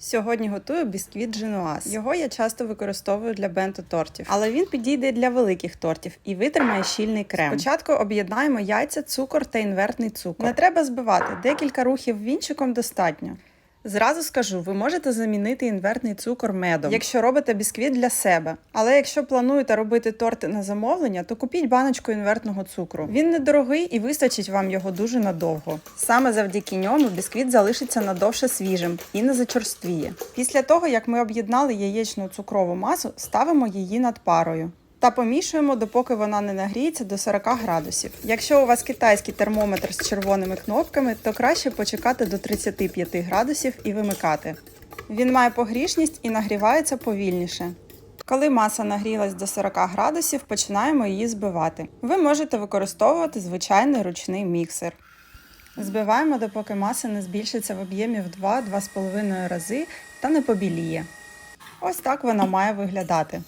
Сьогодні готую бісквіт Женуаз. Його я часто використовую для бенто тортів, але він підійде для великих тортів і витримає щільний крем. Спочатку об'єднаємо яйця, цукор та інвертний цукор. Не треба збивати, декілька рухів вінчиком достатньо. Зразу скажу, ви можете замінити інвертний цукор медом, якщо робите бісквіт для себе. Але якщо плануєте робити торти на замовлення, то купіть баночку інвертного цукру. Він недорогий і вистачить вам його дуже надовго. Саме завдяки ньому бісквіт залишиться надовше свіжим і не зачорствіє. Після того, як ми об'єднали яєчну цукрову масу, ставимо її над парою. Та помішуємо, допоки вона не нагріється до 40 градусів. Якщо у вас китайський термометр з червоними кнопками, то краще почекати до 35 градусів і вимикати. Він має погрішність і нагрівається повільніше. Коли маса нагрілась до 40 градусів, починаємо її збивати. Ви можете використовувати звичайний ручний міксер. Збиваємо, допоки маса не збільшиться в об'ємі в 2-2,5 рази та не побіліє. Ось так вона має виглядати.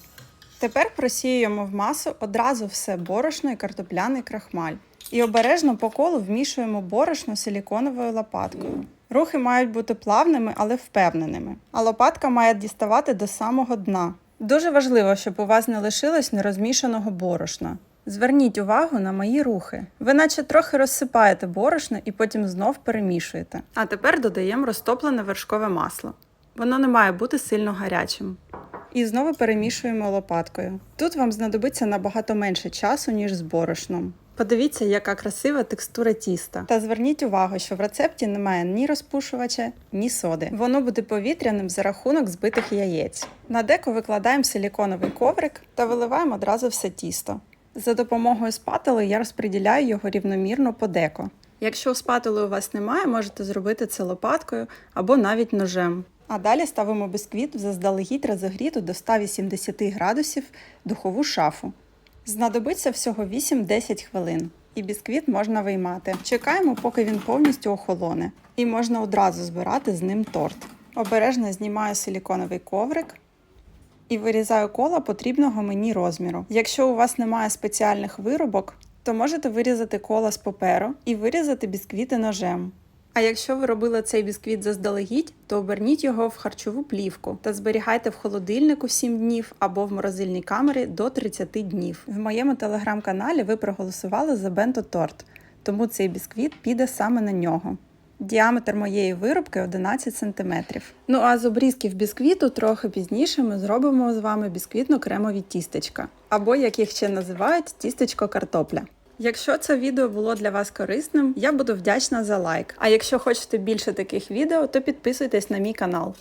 Тепер просіюємо в масу одразу все борошно і картопляний крахмаль. І обережно по колу вмішуємо борошно силіконовою лопаткою. Рухи мають бути плавними, але впевненими. А лопатка має діставати до самого дна. Дуже важливо, щоб у вас не лишилось нерозмішаного борошна. Зверніть увагу на мої рухи. Ви наче трохи розсипаєте борошно і потім знов перемішуєте. А тепер додаємо розтоплене вершкове масло. Воно не має бути сильно гарячим. І знову перемішуємо лопаткою. Тут вам знадобиться набагато менше часу, ніж з борошном. Подивіться, яка красива текстура тіста. Та зверніть увагу, що в рецепті немає ні розпушувача, ні соди. Воно буде повітряним за рахунок збитих яєць. На деко викладаємо силіконовий коврик та виливаємо одразу все тісто. За допомогою спатили я розподіляю його рівномірно по деко. Якщо спатули у вас немає, можете зробити це лопаткою або навіть ножем. А далі ставимо бісквіт в заздалегідь розігріту до 180 градусів духову шафу. Знадобиться всього 8-10 хвилин. І бісквіт можна виймати. Чекаємо, поки він повністю охолоне, і можна одразу збирати з ним торт. Обережно знімаю силіконовий коврик і вирізаю кола потрібного мені розміру. Якщо у вас немає спеціальних виробок, то можете вирізати кола з паперу і вирізати бісквіти ножем. А якщо ви робили цей бісквіт заздалегідь, то оберніть його в харчову плівку та зберігайте в холодильнику 7 днів або в морозильній камері до 30 днів. В моєму телеграм-каналі ви проголосували за бенто торт, тому цей бісквіт піде саме на нього. Діаметр моєї виробки 11 см. Ну а з обрізків бісквіту трохи пізніше ми зробимо з вами бісквітно-кремові тістечка, або як їх ще називають, тістечко картопля. Якщо це відео було для вас корисним, я буду вдячна за лайк. А якщо хочете більше таких відео, то підписуйтесь на мій канал.